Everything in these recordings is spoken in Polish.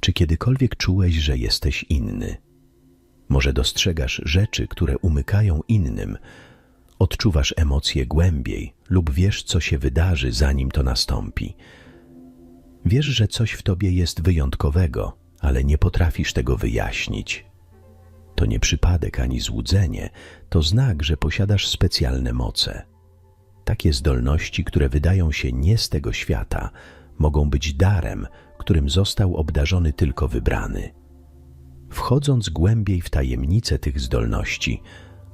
Czy kiedykolwiek czułeś, że jesteś inny? Może dostrzegasz rzeczy, które umykają innym, odczuwasz emocje głębiej lub wiesz, co się wydarzy, zanim to nastąpi. Wiesz, że coś w tobie jest wyjątkowego, ale nie potrafisz tego wyjaśnić. To nie przypadek ani złudzenie, to znak, że posiadasz specjalne moce. Takie zdolności, które wydają się nie z tego świata, mogą być darem, którym został obdarzony tylko wybrany. Wchodząc głębiej w tajemnice tych zdolności,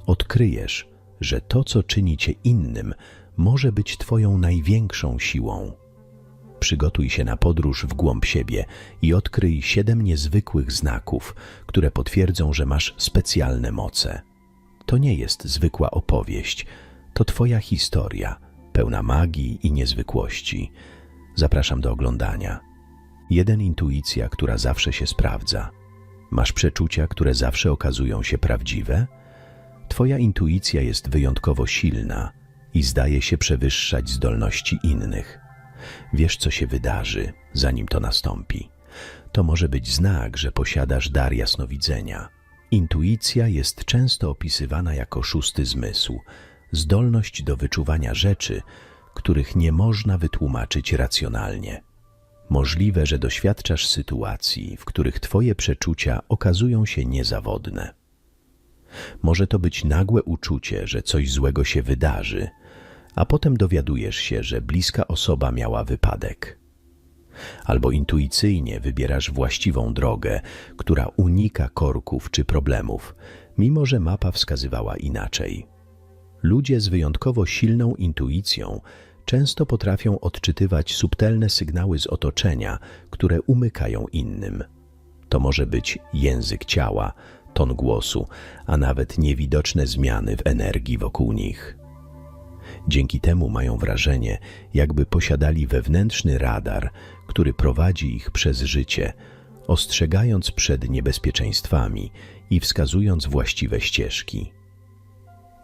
odkryjesz, że to, co czyni cię innym, może być Twoją największą siłą. Przygotuj się na podróż w głąb siebie i odkryj siedem niezwykłych znaków, które potwierdzą, że masz specjalne moce. To nie jest zwykła opowieść, to Twoja historia, pełna magii i niezwykłości. Zapraszam do oglądania. Jeden intuicja, która zawsze się sprawdza. Masz przeczucia, które zawsze okazują się prawdziwe? Twoja intuicja jest wyjątkowo silna i zdaje się przewyższać zdolności innych. Wiesz, co się wydarzy, zanim to nastąpi. To może być znak, że posiadasz dar jasnowidzenia. Intuicja jest często opisywana jako szósty zmysł, zdolność do wyczuwania rzeczy, których nie można wytłumaczyć racjonalnie. Możliwe, że doświadczasz sytuacji, w których Twoje przeczucia okazują się niezawodne. Może to być nagłe uczucie, że coś złego się wydarzy, a potem dowiadujesz się, że bliska osoba miała wypadek. Albo intuicyjnie wybierasz właściwą drogę, która unika korków czy problemów, mimo że mapa wskazywała inaczej. Ludzie z wyjątkowo silną intuicją często potrafią odczytywać subtelne sygnały z otoczenia, które umykają innym. To może być język ciała, ton głosu, a nawet niewidoczne zmiany w energii wokół nich. Dzięki temu mają wrażenie, jakby posiadali wewnętrzny radar, który prowadzi ich przez życie, ostrzegając przed niebezpieczeństwami i wskazując właściwe ścieżki.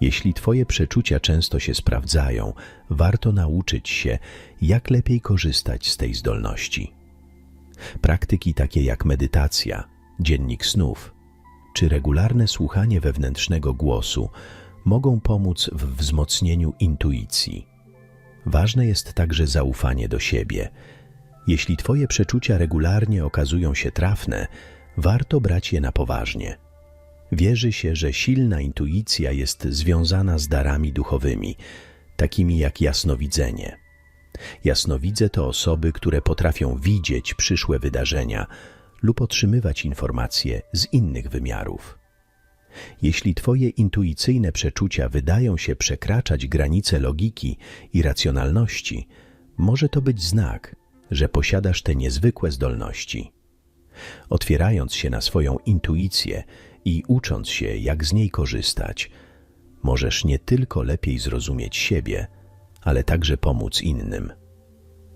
Jeśli Twoje przeczucia często się sprawdzają, warto nauczyć się, jak lepiej korzystać z tej zdolności. Praktyki takie jak medytacja, dziennik snów czy regularne słuchanie wewnętrznego głosu mogą pomóc w wzmocnieniu intuicji. Ważne jest także zaufanie do siebie. Jeśli Twoje przeczucia regularnie okazują się trafne, warto brać je na poważnie. Wierzy się, że silna intuicja jest związana z darami duchowymi, takimi jak jasnowidzenie. Jasnowidze to osoby, które potrafią widzieć przyszłe wydarzenia lub otrzymywać informacje z innych wymiarów. Jeśli Twoje intuicyjne przeczucia wydają się przekraczać granice logiki i racjonalności, może to być znak, że posiadasz te niezwykłe zdolności. Otwierając się na swoją intuicję i ucząc się, jak z niej korzystać, możesz nie tylko lepiej zrozumieć siebie, ale także pomóc innym.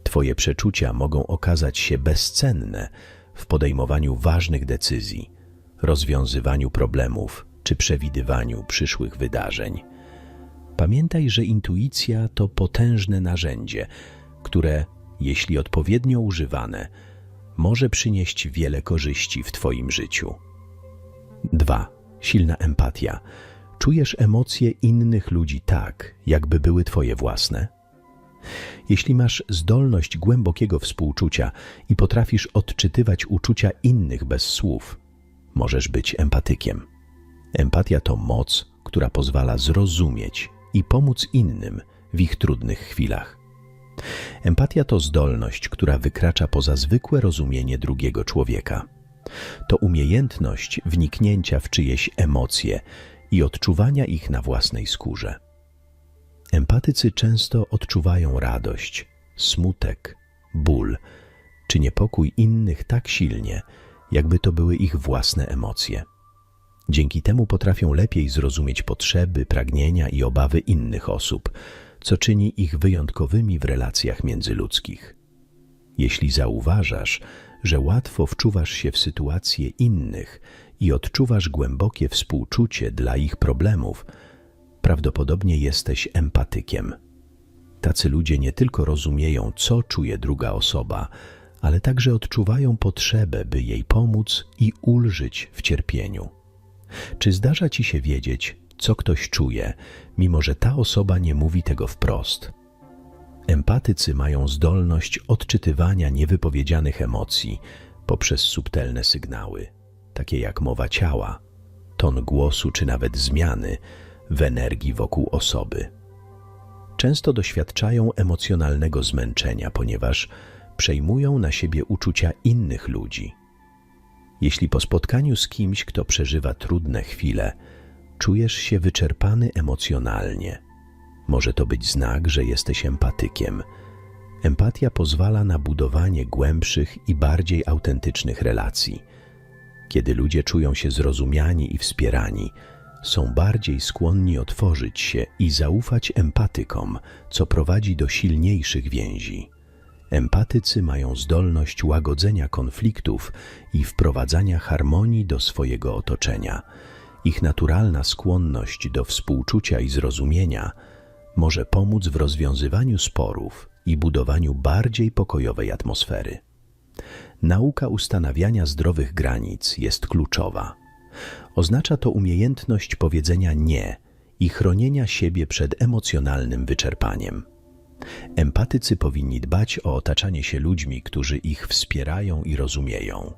Twoje przeczucia mogą okazać się bezcenne w podejmowaniu ważnych decyzji, rozwiązywaniu problemów czy przewidywaniu przyszłych wydarzeń. Pamiętaj, że intuicja to potężne narzędzie, które, jeśli odpowiednio używane, może przynieść wiele korzyści w Twoim życiu. 2. Silna empatia. Czujesz emocje innych ludzi tak, jakby były Twoje własne? Jeśli masz zdolność głębokiego współczucia i potrafisz odczytywać uczucia innych bez słów, możesz być empatykiem. Empatia to moc, która pozwala zrozumieć i pomóc innym w ich trudnych chwilach. Empatia to zdolność, która wykracza poza zwykłe rozumienie drugiego człowieka. To umiejętność wniknięcia w czyjeś emocje i odczuwania ich na własnej skórze. Empatycy często odczuwają radość, smutek, ból czy niepokój innych tak silnie, jakby to były ich własne emocje. Dzięki temu potrafią lepiej zrozumieć potrzeby, pragnienia i obawy innych osób, co czyni ich wyjątkowymi w relacjach międzyludzkich. Jeśli zauważasz, że łatwo wczuwasz się w sytuacje innych i odczuwasz głębokie współczucie dla ich problemów, prawdopodobnie jesteś empatykiem. Tacy ludzie nie tylko rozumieją, co czuje druga osoba, ale także odczuwają potrzebę, by jej pomóc i ulżyć w cierpieniu. Czy zdarza ci się wiedzieć, co ktoś czuje, mimo że ta osoba nie mówi tego wprost? Empatycy mają zdolność odczytywania niewypowiedzianych emocji poprzez subtelne sygnały, takie jak mowa ciała, ton głosu czy nawet zmiany w energii wokół osoby. Często doświadczają emocjonalnego zmęczenia, ponieważ przejmują na siebie uczucia innych ludzi. Jeśli po spotkaniu z kimś, kto przeżywa trudne chwile, czujesz się wyczerpany emocjonalnie, może to być znak, że jesteś empatykiem. Empatia pozwala na budowanie głębszych i bardziej autentycznych relacji. Kiedy ludzie czują się zrozumiani i wspierani, są bardziej skłonni otworzyć się i zaufać empatykom, co prowadzi do silniejszych więzi. Empatycy mają zdolność łagodzenia konfliktów i wprowadzania harmonii do swojego otoczenia. Ich naturalna skłonność do współczucia i zrozumienia może pomóc w rozwiązywaniu sporów i budowaniu bardziej pokojowej atmosfery. Nauka ustanawiania zdrowych granic jest kluczowa. Oznacza to umiejętność powiedzenia nie i chronienia siebie przed emocjonalnym wyczerpaniem. Empatycy powinni dbać o otaczanie się ludźmi, którzy ich wspierają i rozumieją.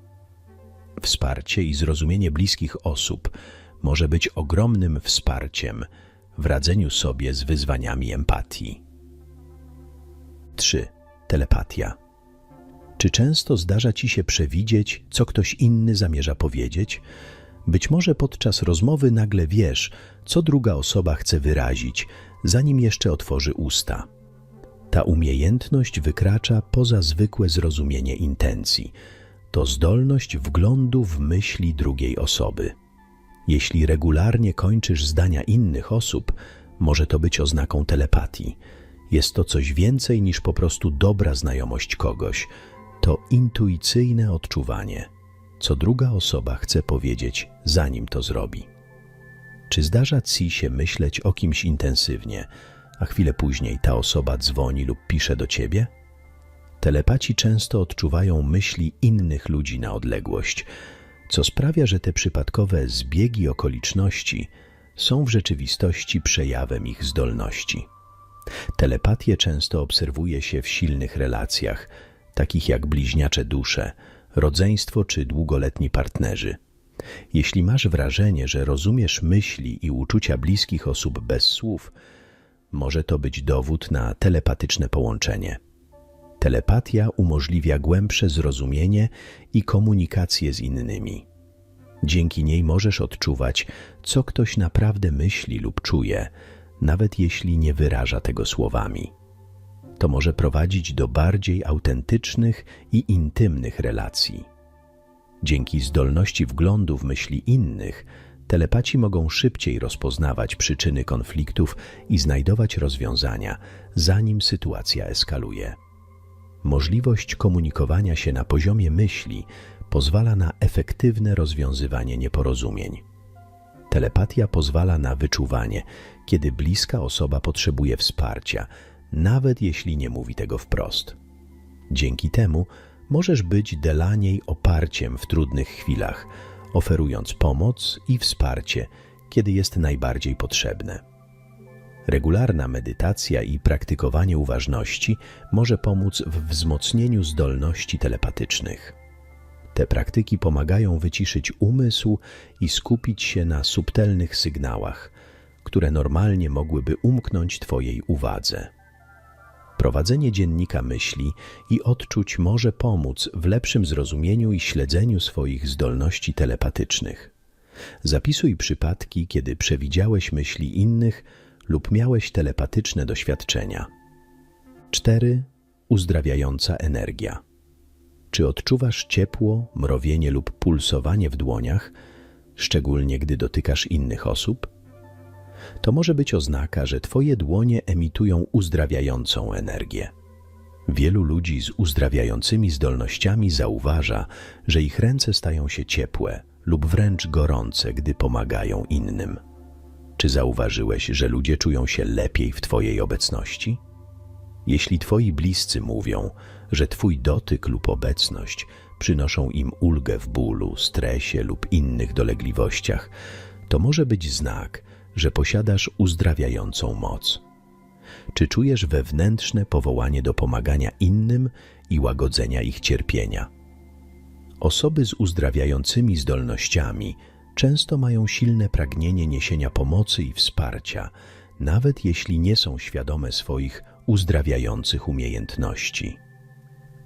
Wsparcie i zrozumienie bliskich osób może być ogromnym wsparciem w radzeniu sobie z wyzwaniami empatii. 3. Telepatia. Czy często zdarza ci się przewidzieć, co ktoś inny zamierza powiedzieć? Być może podczas rozmowy nagle wiesz, co druga osoba chce wyrazić, zanim jeszcze otworzy usta. Ta umiejętność wykracza poza zwykłe zrozumienie intencji. To zdolność wglądu w myśli drugiej osoby. Jeśli regularnie kończysz zdania innych osób, może to być oznaką telepatii. Jest to coś więcej niż po prostu dobra znajomość kogoś. To intuicyjne odczuwanie, co druga osoba chce powiedzieć, zanim to zrobi. Czy zdarza ci się myśleć o kimś intensywnie, a chwilę później ta osoba dzwoni lub pisze do ciebie? Telepaci często odczuwają myśli innych ludzi na odległość, co sprawia, że te przypadkowe zbiegi okoliczności są w rzeczywistości przejawem ich zdolności. Telepatię często obserwuje się w silnych relacjach, takich jak bliźniacze dusze, rodzeństwo czy długoletni partnerzy. Jeśli masz wrażenie, że rozumiesz myśli i uczucia bliskich osób bez słów, może to być dowód na telepatyczne połączenie. Telepatia umożliwia głębsze zrozumienie i komunikację z innymi. Dzięki niej możesz odczuwać, co ktoś naprawdę myśli lub czuje, nawet jeśli nie wyraża tego słowami. To może prowadzić do bardziej autentycznych i intymnych relacji. Dzięki zdolności wglądu w myśli innych, telepaci mogą szybciej rozpoznawać przyczyny konfliktów i znajdować rozwiązania, zanim sytuacja eskaluje. Możliwość komunikowania się na poziomie myśli pozwala na efektywne rozwiązywanie nieporozumień. Telepatia pozwala na wyczuwanie, kiedy bliska osoba potrzebuje wsparcia, nawet jeśli nie mówi tego wprost. Dzięki temu możesz być dla niej oparciem w trudnych chwilach, oferując pomoc i wsparcie, kiedy jest najbardziej potrzebne. Regularna medytacja i praktykowanie uważności może pomóc w wzmocnieniu zdolności telepatycznych. Te praktyki pomagają wyciszyć umysł i skupić się na subtelnych sygnałach, które normalnie mogłyby umknąć Twojej uwadze. Prowadzenie dziennika myśli i odczuć może pomóc w lepszym zrozumieniu i śledzeniu swoich zdolności telepatycznych. Zapisuj przypadki, kiedy przewidziałeś myśli innych lub miałeś telepatyczne doświadczenia. 4. Uzdrawiająca energia. Czy odczuwasz ciepło, mrowienie lub pulsowanie w dłoniach, szczególnie gdy dotykasz innych osób? To może być oznaka, że Twoje dłonie emitują uzdrawiającą energię. Wielu ludzi z uzdrawiającymi zdolnościami zauważa, że ich ręce stają się ciepłe lub wręcz gorące, gdy pomagają innym. Czy zauważyłeś, że ludzie czują się lepiej w Twojej obecności? Jeśli twoi bliscy mówią, że twój dotyk lub obecność przynoszą im ulgę w bólu, stresie lub innych dolegliwościach, to może być znak, że posiadasz uzdrawiającą moc. Czy czujesz wewnętrzne powołanie do pomagania innym i łagodzenia ich cierpienia? Osoby z uzdrawiającymi zdolnościami często mają silne pragnienie niesienia pomocy i wsparcia, nawet jeśli nie są świadome swoich uzdrawiających umiejętności.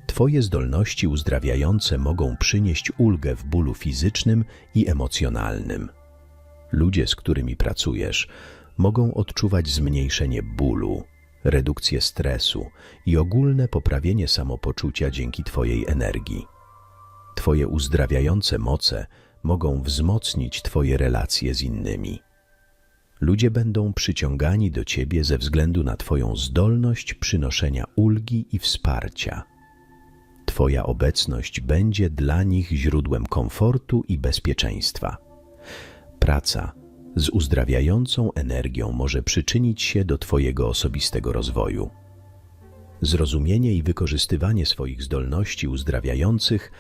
Twoje zdolności uzdrawiające mogą przynieść ulgę w bólu fizycznym i emocjonalnym. Ludzie, z którymi pracujesz, mogą odczuwać zmniejszenie bólu, redukcję stresu i ogólne poprawienie samopoczucia dzięki Twojej energii. Twoje uzdrawiające moce mogą wzmocnić Twoje relacje z innymi. Ludzie będą przyciągani do Ciebie ze względu na Twoją zdolność przynoszenia ulgi i wsparcia. Twoja obecność będzie dla nich źródłem komfortu i bezpieczeństwa. Praca z uzdrawiającą energią może przyczynić się do Twojego osobistego rozwoju. Zrozumienie i wykorzystywanie swoich zdolności uzdrawiających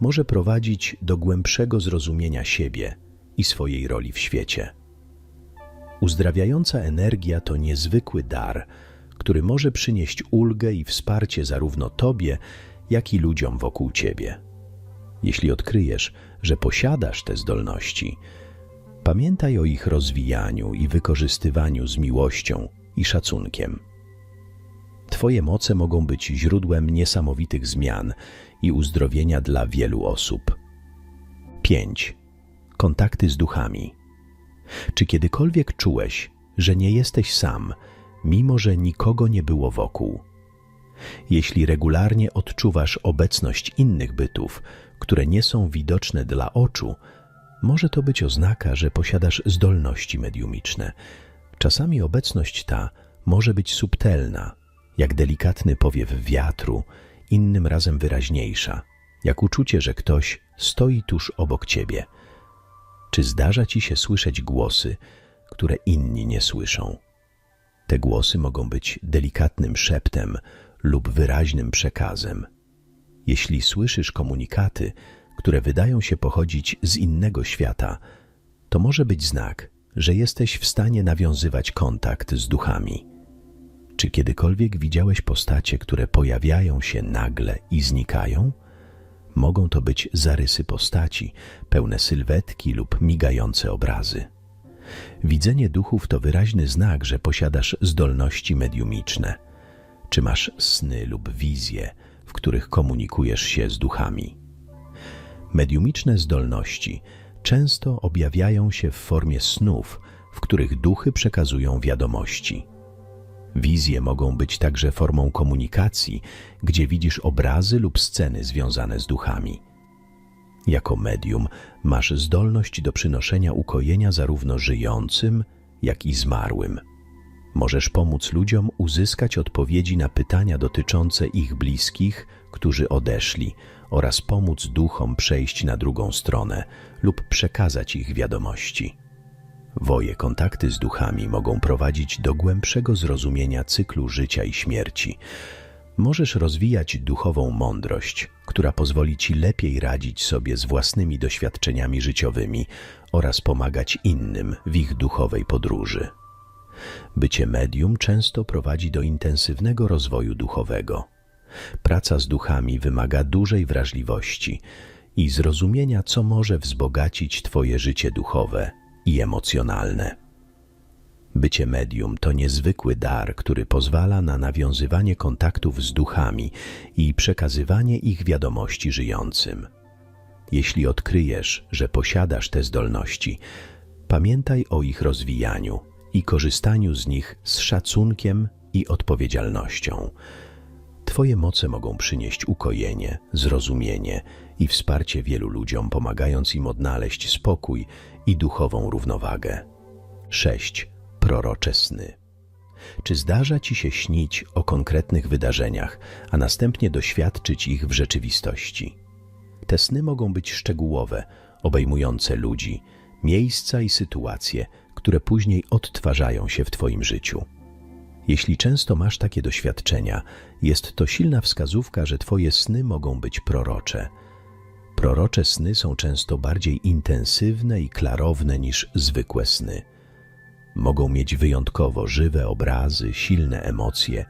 może prowadzić do głębszego zrozumienia siebie i swojej roli w świecie. Uzdrawiająca energia to niezwykły dar, który może przynieść ulgę i wsparcie zarówno Tobie, jak i ludziom wokół Ciebie. Jeśli odkryjesz, że posiadasz te zdolności, pamiętaj o ich rozwijaniu i wykorzystywaniu z miłością i szacunkiem. Twoje moce mogą być źródłem niesamowitych zmian i uzdrowienia dla wielu osób. 5. Kontakty z duchami. Czy kiedykolwiek czułeś, że nie jesteś sam, mimo że nikogo nie było wokół? Jeśli regularnie odczuwasz obecność innych bytów, które nie są widoczne dla oczu, może to być oznaka, że posiadasz zdolności mediumiczne. Czasami obecność ta może być subtelna, jak delikatny powiew wiatru, innym razem wyraźniejsza, jak uczucie, że ktoś stoi tuż obok ciebie. Czy zdarza ci się słyszeć głosy, które inni nie słyszą? Te głosy mogą być delikatnym szeptem lub wyraźnym przekazem. Jeśli słyszysz komunikaty, które wydają się pochodzić z innego świata, to może być znak, że jesteś w stanie nawiązywać kontakt z duchami. Czy kiedykolwiek widziałeś postacie, które pojawiają się nagle i znikają? Mogą to być zarysy postaci, pełne sylwetki lub migające obrazy. Widzenie duchów to wyraźny znak, że posiadasz zdolności mediumiczne. Czy masz sny lub wizje, w których komunikujesz się z duchami? Mediumiczne zdolności często objawiają się w formie snów, w których duchy przekazują wiadomości. Wizje mogą być także formą komunikacji, gdzie widzisz obrazy lub sceny związane z duchami. Jako medium masz zdolność do przynoszenia ukojenia zarówno żyjącym, jak i zmarłym. Możesz pomóc ludziom uzyskać odpowiedzi na pytania dotyczące ich bliskich, którzy odeszli, oraz pomóc duchom przejść na drugą stronę lub przekazać ich wiadomości. Woje kontakty z duchami mogą prowadzić do głębszego zrozumienia cyklu życia i śmierci. Możesz rozwijać duchową mądrość, która pozwoli ci lepiej radzić sobie z własnymi doświadczeniami życiowymi oraz pomagać innym w ich duchowej podróży. Bycie medium często prowadzi do intensywnego rozwoju duchowego. Praca z duchami wymaga dużej wrażliwości i zrozumienia, co może wzbogacić Twoje życie duchowe i emocjonalne. Bycie medium to niezwykły dar, który pozwala na nawiązywanie kontaktów z duchami i przekazywanie ich wiadomości żyjącym. Jeśli odkryjesz, że posiadasz te zdolności, pamiętaj o ich rozwijaniu i korzystaniu z nich z szacunkiem i odpowiedzialnością. Twoje moce mogą przynieść ukojenie, zrozumienie i wsparcie wielu ludziom, pomagając im odnaleźć spokój i duchową równowagę. 6. Prorocze sny. Czy zdarza Ci się śnić o konkretnych wydarzeniach, a następnie doświadczyć ich w rzeczywistości? Te sny mogą być szczegółowe, obejmujące ludzi, miejsca i sytuacje, które później odtwarzają się w Twoim życiu. Jeśli często masz takie doświadczenia, jest to silna wskazówka, że Twoje sny mogą być prorocze. Prorocze sny są często bardziej intensywne i klarowne niż zwykłe sny. Mogą mieć wyjątkowo żywe obrazy, silne emocje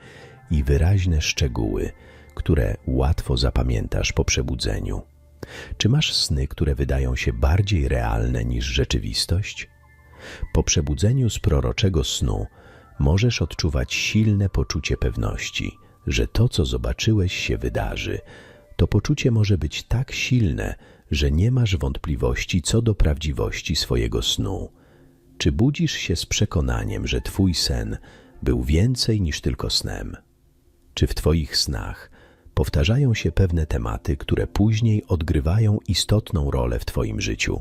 i wyraźne szczegóły, które łatwo zapamiętasz po przebudzeniu. Czy masz sny, które wydają się bardziej realne niż rzeczywistość? Po przebudzeniu z proroczego snu możesz odczuwać silne poczucie pewności, że to, co zobaczyłeś, się wydarzy. To poczucie może być tak silne, że nie masz wątpliwości co do prawdziwości swojego snu. Czy budzisz się z przekonaniem, że Twój sen był więcej niż tylko snem? Czy w Twoich snach powtarzają się pewne tematy, które później odgrywają istotną rolę w Twoim życiu?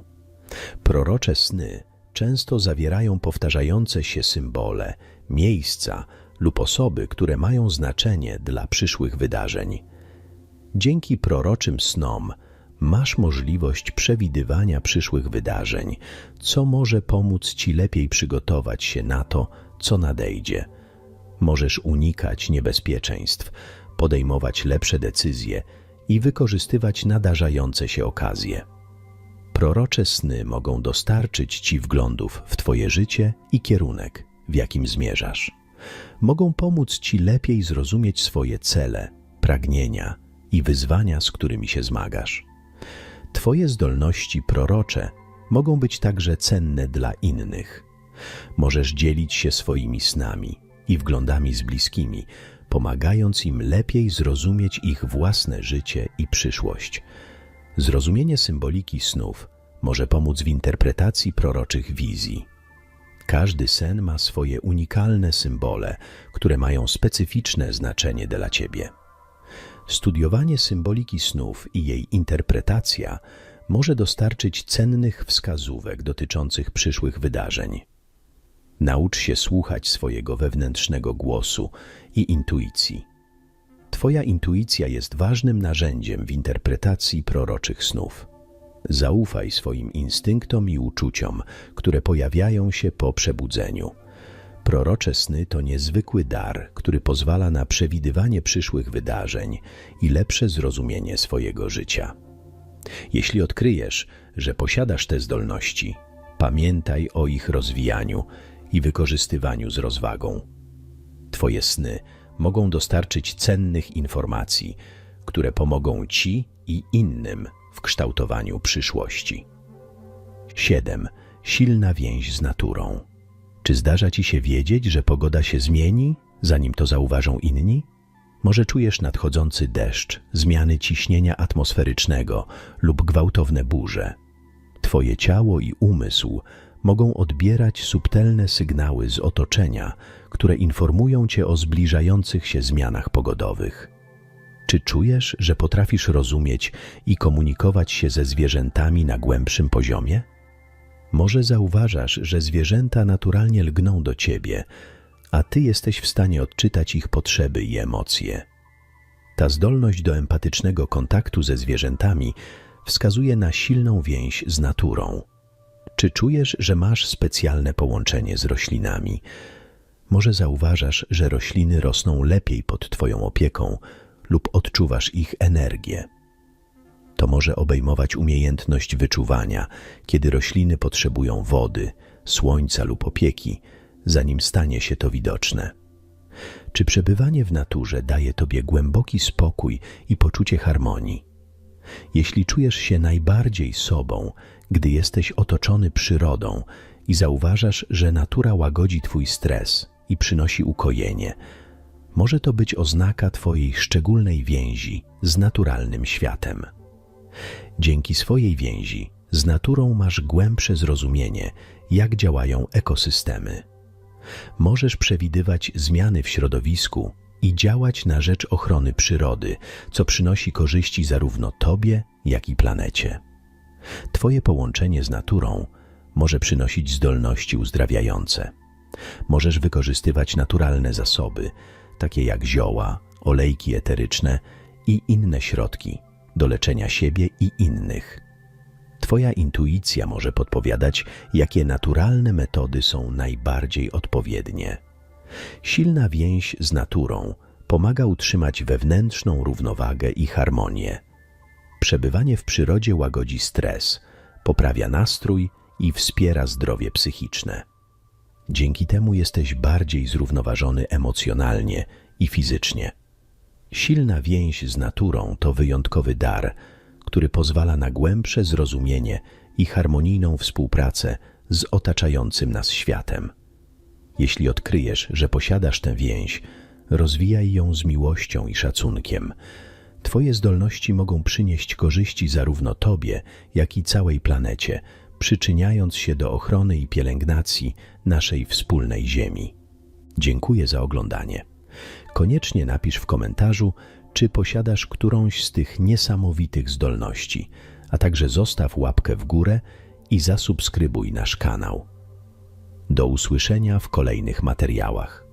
Prorocze sny często zawierają powtarzające się symbole, miejsca lub osoby, które mają znaczenie dla przyszłych wydarzeń. Dzięki proroczym snom masz możliwość przewidywania przyszłych wydarzeń, co może pomóc Ci lepiej przygotować się na to, co nadejdzie. Możesz unikać niebezpieczeństw, podejmować lepsze decyzje i wykorzystywać nadarzające się okazje. Prorocze sny mogą dostarczyć Ci wglądów w Twoje życie i kierunek, w jakim zmierzasz. Mogą pomóc Ci lepiej zrozumieć swoje cele, pragnienia i wyzwania, z którymi się zmagasz. Twoje zdolności prorocze mogą być także cenne dla innych. Możesz dzielić się swoimi snami i wglądami z bliskimi, pomagając im lepiej zrozumieć ich własne życie i przyszłość. Zrozumienie symboliki snów może pomóc w interpretacji proroczych wizji. Każdy sen ma swoje unikalne symbole, które mają specyficzne znaczenie dla Ciebie. Studiowanie symboliki snów i jej interpretacja może dostarczyć cennych wskazówek dotyczących przyszłych wydarzeń. Naucz się słuchać swojego wewnętrznego głosu i intuicji. Twoja intuicja jest ważnym narzędziem w interpretacji proroczych snów. Zaufaj swoim instynktom i uczuciom, które pojawiają się po przebudzeniu. Prorocze sny to niezwykły dar, który pozwala na przewidywanie przyszłych wydarzeń i lepsze zrozumienie swojego życia. Jeśli odkryjesz, że posiadasz te zdolności, pamiętaj o ich rozwijaniu i wykorzystywaniu z rozwagą. Twoje sny mogą dostarczyć cennych informacji, które pomogą Ci i innym w kształtowaniu przyszłości. 7. Silna więź z naturą. Czy zdarza Ci się wiedzieć, że pogoda się zmieni, zanim to zauważą inni? Może czujesz nadchodzący deszcz, zmiany ciśnienia atmosferycznego lub gwałtowne burze. Twoje ciało i umysł mogą odbierać subtelne sygnały z otoczenia, które informują Cię o zbliżających się zmianach pogodowych. Czy czujesz, że potrafisz rozumieć i komunikować się ze zwierzętami na głębszym poziomie? Może zauważasz, że zwierzęta naturalnie lgną do ciebie, a ty jesteś w stanie odczytać ich potrzeby i emocje. Ta zdolność do empatycznego kontaktu ze zwierzętami wskazuje na silną więź z naturą. Czy czujesz, że masz specjalne połączenie z roślinami? Może zauważasz, że rośliny rosną lepiej pod Twoją opieką lub odczuwasz ich energię. To może obejmować umiejętność wyczuwania, kiedy rośliny potrzebują wody, słońca lub opieki, zanim stanie się to widoczne. Czy przebywanie w naturze daje Tobie głęboki spokój i poczucie harmonii? Jeśli czujesz się najbardziej sobą, gdy jesteś otoczony przyrodą i zauważasz, że natura łagodzi Twój stres i przynosi ukojenie, może to być oznaka Twojej szczególnej więzi z naturalnym światem. Dzięki swojej więzi z naturą masz głębsze zrozumienie, jak działają ekosystemy. Możesz przewidywać zmiany w środowisku i działać na rzecz ochrony przyrody, co przynosi korzyści zarówno Tobie, jak i planecie. Twoje połączenie z naturą może przynosić zdolności uzdrawiające. Możesz wykorzystywać naturalne zasoby, takie jak zioła, olejki eteryczne i inne środki do leczenia siebie i innych. Twoja intuicja może podpowiadać, jakie naturalne metody są najbardziej odpowiednie. Silna więź z naturą pomaga utrzymać wewnętrzną równowagę i harmonię. Przebywanie w przyrodzie łagodzi stres, poprawia nastrój i wspiera zdrowie psychiczne. Dzięki temu jesteś bardziej zrównoważony emocjonalnie i fizycznie. Silna więź z naturą to wyjątkowy dar, który pozwala na głębsze zrozumienie i harmonijną współpracę z otaczającym nas światem. Jeśli odkryjesz, że posiadasz tę więź, rozwijaj ją z miłością i szacunkiem. Twoje zdolności mogą przynieść korzyści zarówno Tobie, jak i całej planecie, przyczyniając się do ochrony i pielęgnacji naszej wspólnej Ziemi. Dziękuję za oglądanie. Koniecznie napisz w komentarzu, czy posiadasz którąś z tych niesamowitych zdolności, a także zostaw łapkę w górę i zasubskrybuj nasz kanał. Do usłyszenia w kolejnych materiałach.